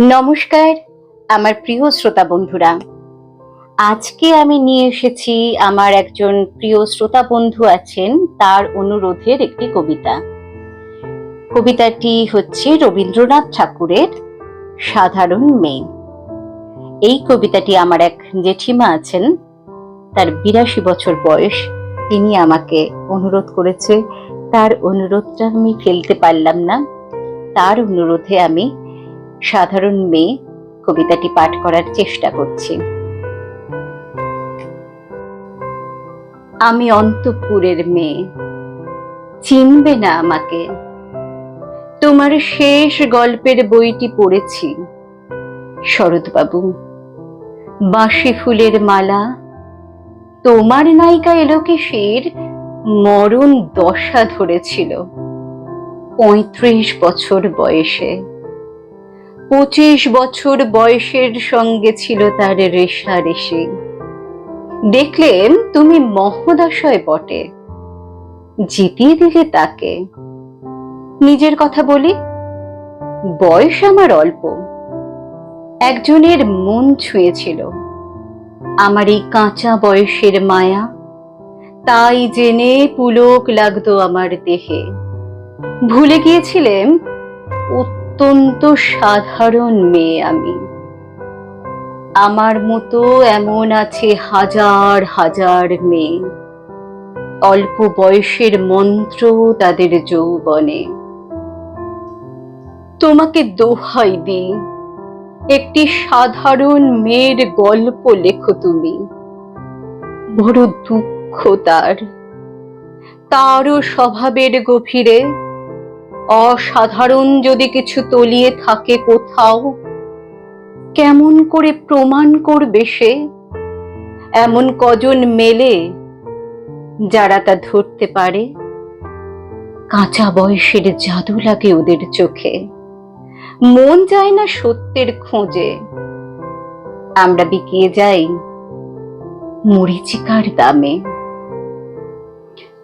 নমস্কার, আমার প্রিয় শ্রোতা বন্ধুরা। আজকে আমি নিয়ে এসেছি আমার একজন প্রিয় শ্রোতা বন্ধু আছেন, তার অনুরোধের একটি কবিতা। কবিতাটি হচ্ছে রবীন্দ্রনাথ ঠাকুরের সাধারণ মেয়ে। এই কবিতাটি আমার এক জেঠিমা আছেন, তার বিরাশি বছর বয়স। তিনি আমাকে অনুরোধ করেছে, তার অনুরোধটা আমি ফেলতে পারলাম না। তার অনুরোধে আমি সাধারণ মেয়ে কবিতাটি পাঠ করার চেষ্টা করছি। আমি অন্তপুরের মেয়ে। চিনবে না আমাকে। তোমার শেষ গল্পের বইটি পড়েছি। শরৎবাবু, বাঁশি ফুলের মালা। তোমার নায়িকা এলো এলোকেশের মরণ দশা ধরেছিল। পঁয়ত্রিশ বছর বয়সে। পঁচিশ বছর বয়সের সঙ্গে ছিল তার রেশারেশি দেখলেন তুমি মহোদশয় বটে। জিতিয়ে দিলে তাকে। নিজের কথা বলি, বয়স আমার অল্প। একজনের মন ছুঁয়েছিল। আমার এই কাঁচা বয়সের মায়া, তাই জেনে পুলক লাগতো আমার দেহে। ভুলে গিয়েছিলেন অত্যন্ত সাধারণ মেয়ে আমি। আমার মতো এমন আছে হাজার হাজার মেয়ে। অল্প বয়সের মন্ত্র তাদের যৌবনে। তোমাকে দোহাই দিই, একটি সাধারণ মেয়ের গল্প লেখো তুমি। বড় দুঃখ তার। তারও স্বভাবের গভীরে অসাধারণ যদি কিছু তলিয়ে থাকে কোথাও, কেমন করে প্রমাণ করবে সে? এমন কজন মেলে যারা তা ধরতে পারে? কাঁচা বয়সের জাদু লাগে ওদের চোখে। মন যায় না সত্যের খোঁজে। আমরা বিকিয়ে যাই মরিচিকার দামে।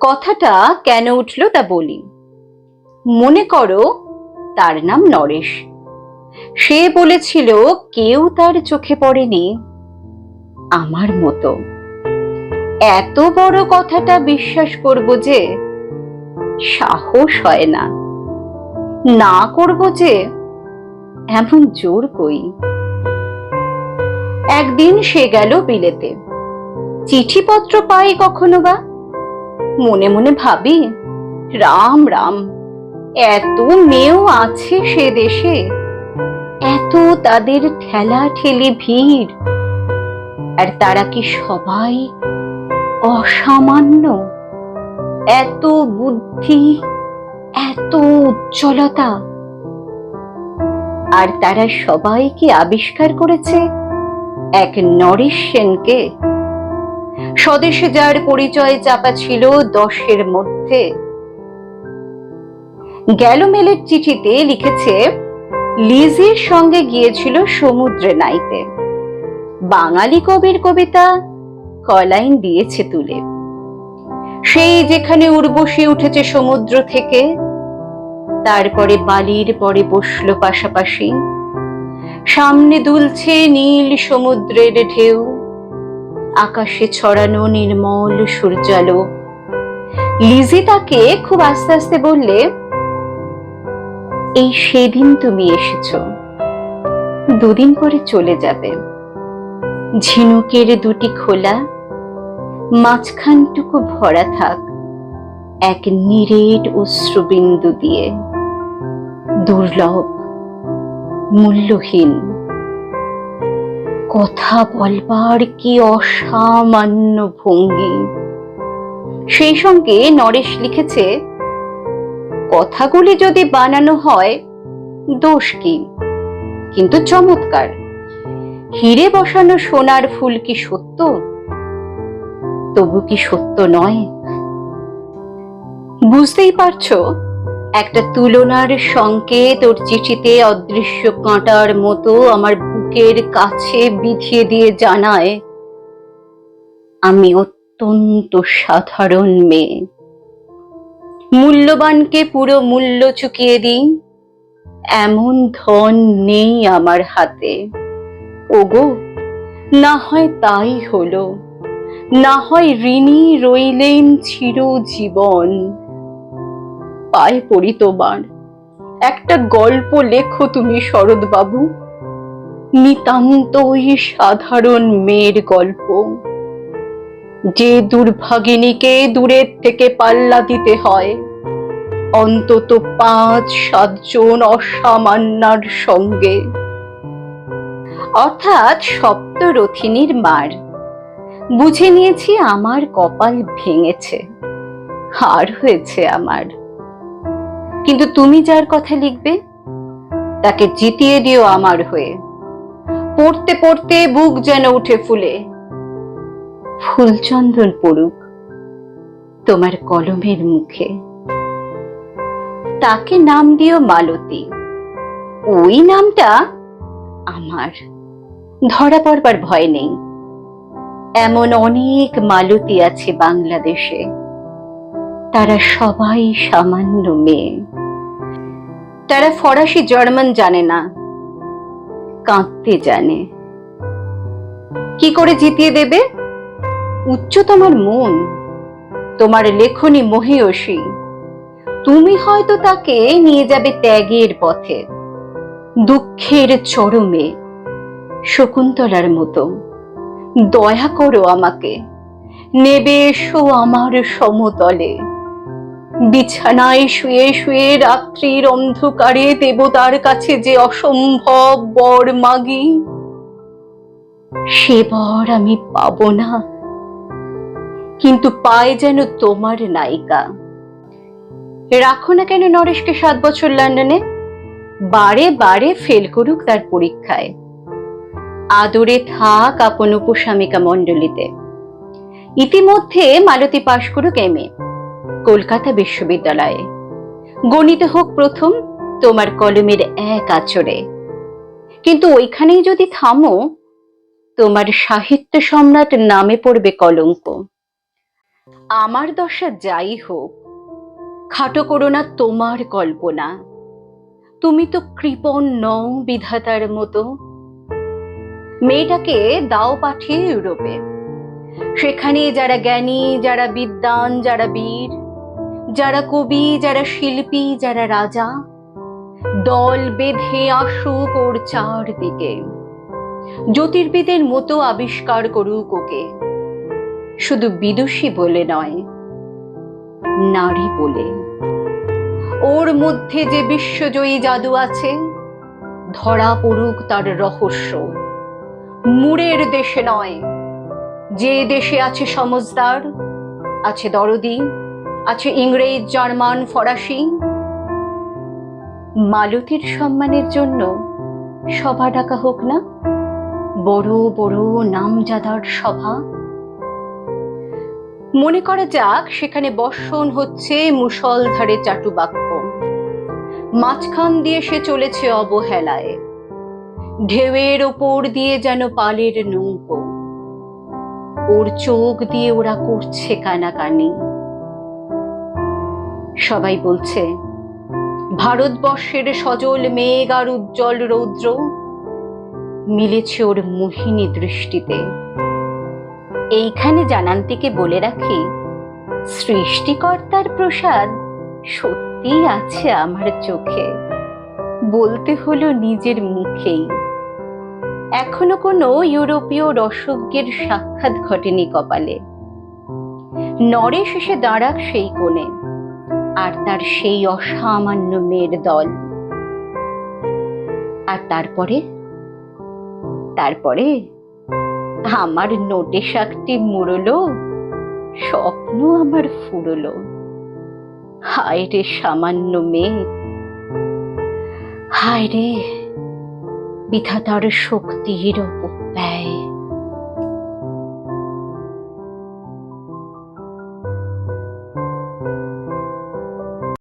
কথাটা কেন উঠল তা বলি। মনে করো তার নাম নরেশ। সে বলেছিল, কেউ তার চোখে পড়েনি আমার মতো। এত বড় কথাটা বিশ্বাস করব যে সাহস হয় না। না করব যে এমন জোর কই। একদিন সে গেল বিলেতে। চিঠিপত্র পাই কখনো বা? মনে মনে ভাবি, রাম রাম। এত মেয়েও আছে সে দেশে। এত তাদের ঠেলা ঠেলে ভিড়। আর তারা কি সবাই অসামান্য? এত বুদ্ধি, এত উজ্জ্বলতা। আর তারা সবাই কি আবিষ্কার করেছে? এক নরেশ সেনকে। স্বদেশে যার পরিচয় চাপা ছিল দশের মধ্যে। গ্যালোমেলের চিঠিতে লিখেছে, লিজির সঙ্গে গিয়েছিল সমুদ্রে নাইতে। বাঙালি কবির কবিতা কলাইন দিয়েছে তুলে। সেই যেখানে উর্বশী উঠেছে সমুদ্র থেকে, তারপরে বালির পরে বসল পাশাপাশি। সামনে দুলছে নীল সমুদ্রের ঢেউ, আকাশে ছড়ানো নির্মল সূর্যালো। লিজি তাকে খুব আস্তে আস্তে বললে এই সেদিন তুমি এসেছ। দুদিন পরে চলে যাবে। ঝিনুকের দুটি খোলা, মাঝখানটুকু ভরা থাক, এক নিরেট অশ্রুবিন্দু দিয়ে। দুর্লভ, মূল্যহীন। কথা বলবার কি অসামান্য ভঙ্গি। সেই সঙ্গে নরেশ লিখেছে কথাগুলি যদি বানানো হয়, দোষ কি? কিন্তু চমৎকার। হিরে বসানো সোনার ফুল কি সত্য? তবু কি সত্য নয়? বুঝতেই পারছ, একটা তুলনার সংকেত ওর চিঠিতে অদৃশ্য কাঁটার মতো আমার বুকের কাছে বিধিয়ে দিয়ে জানায়, আমি অত্যন্ত সাধারণ মেয়ে। মূল্যবানকে পুরো মূল্য চুকিয়ে দিই এমন ধন নেই আমার হাতে। ওগো, না হয় তাই হলো। না হয় ঋণী রইলেন চির জীবন পায়ে পড়ি তোমার। একটা গল্প লেখো তুমি শরৎ বাবু নিতান্তই সাধারণ মেয়ের গল্প। যে দুর্ভাগিনীকে দূরের থেকে পাল্লা দিতে হয়, অন্তত পাঁচ সাতজন অসামান্যার সঙ্গে। অর্থাৎ সপ্তরথিনীর মার। বুঝে নিয়েছি আমার কপাল ভেঙেছে, হার হয়েছে আমার। কিন্তু তুমি যার কথা লিখবে, তাকে জিতিয়ে দিও আমার হয়ে। পড়তে পড়তে বুক যেন উঠে ফুলে। ফুলচন্দন পড়ুক তোমার কলমের মুখে। তাকে নাম দিও মালতী। ওই নামটা আমার। ধরা পড়বার ভয় নেই। এমন অনেক মালতী আছে বাংলাদেশে। তারা সবাই সামান্য মেয়ে। তারা ফরাসি জার্মান জানে না। কাঁদতে জানে। কি করে জিতিয়ে দেবে? উচ্চ তোমার মন, তোমার লেখনী মহিয়সী, তুমি হয়তো তাকে নিয়ে যাবে ত্যাগের পথে, দুঃখের চরমে শকুন্তলার মতো। দয়া করো আমাকে, নেবে এসো আমার সমতলে। বিছানায় শুয়ে শুয়ে রাত্রির অন্ধকারে দেবতার কাছে যে অসম্ভব বর মাগি, সে বর আমি পাব না। কিন্তু পায় যেন তোমার নায়িকা। রাখো না কেন নরেশকে সাত বছর লন্ডনে? বারে বারে ফেল করুক তার পরীক্ষায়। আদরে থাক আপন উপস্বামিকা মণ্ডলীতে। ইতিমধ্যে মালতী পাশ করুক এম কলকাতা বিশ্ববিদ্যালয়ে। গণিত হোক প্রথম, তোমার কলমের এক আচরে। কিন্তু ওইখানেই যদি থামো, তোমার সাহিত্য সম্রাট নামে পড়বে কলঙ্ক। আমার দশা যাই হোক, খাটো করো না তোমার কল্পনা। তুমি তো কৃপণ নও বিধাতার মতো। মেয়েটাকে দাও পাঠিয়ে ইউরোপে। সেখানে যারা জ্ঞানী, যারা বিদ্বান, যারা বীর, যারা কবি, যারা শিল্পী, যারা রাজা, দল বেঁধে আসুক ওর চারদিকে। জ্যোতির্বিদের মতো আবিষ্কার করুক ওকে। শুধু বিদুষী বলে নয়, নারী বলে। ওর মধ্যে যে বিশ্বজয়ী জাদু আছে, ধরা পড়ুক তার রহস্য। মুরের দেশে নয়, যে দেশে আছে সমজদার, আছে দরদি, আছে ইংরেজ, জার্মান, ফরাসি। মালতীর সম্মানের জন্য সভা ডাকা হোক না, বড় বড় নামজাদার সভা। মনে করা যাক, সেখানে বর্ষণ হচ্ছে মুষলধারে চাটুবাক্য। মাঝখান দিয়ে সে চলেছে অবহেলায়। ঢেউয়ের ওপর দিয়ে যেন পালের নৌকো। ওর চোখ দিয়ে ওরা করছে কানাকানি। সবাই বলছে, ভারতবর্ষের সজল মেঘ আর উজ্জ্বল রৌদ্র। মিলেছে ওর মোহিনী দৃষ্টিতে। এইখানে জানান্তিকে বলে রাখি, সৃষ্টিকর্তার প্রসাদ সত্যি আছে আমার চোখে। বলতে হলো নিজের মুখেই। এখনও কোনো ইউরোপীয় রসজ্ঞের সাক্ষাৎ ঘটেনি কপালে। নরেশ এসে দাঁড়াক সেই কোণে, আর তার সেই অসামান্য মেয়ের দল। আর তারপরে? তারপরে আমার নোটে শাকটি মুড়লো, স্বপ্ন আমার ফুরলো। হায় রে সামান্য মেয়ে, হায় রে বিধাতার শক্তির অপব্যয়।